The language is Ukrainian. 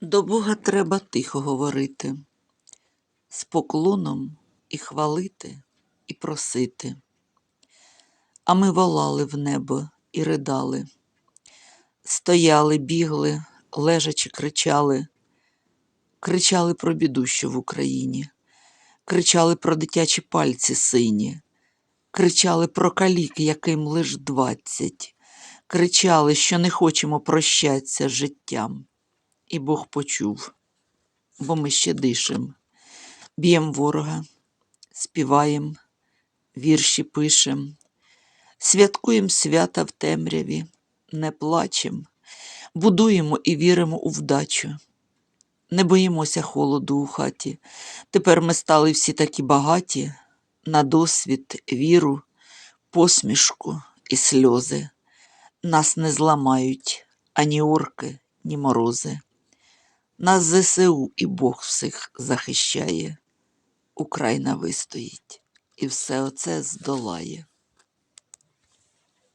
До Бога треба тихо говорити, з поклоном і хвалити, і просити. А ми волали в небо і ридали, стояли, бігли, лежачи, кричали, кричали про біду, що в Україні, кричали про дитячі пальці сині, кричали про калік, яким лиш двадцять, кричали, що не хочемо прощатися з життям. І Бог почув, бо ми ще дишем, б'єм ворога, співаєм, вірші пишем, святкуєм свята в темряві, не плачем, будуємо і віримо у вдачу. Не боїмося холоду у хаті. Тепер ми стали всі такі багаті на досвід, віру, посмішку і сльози. Нас не зламають ані орки, ні морози. Нас ЗСУ і Бог всіх захищає. Україна вистоїть і все оце здолає.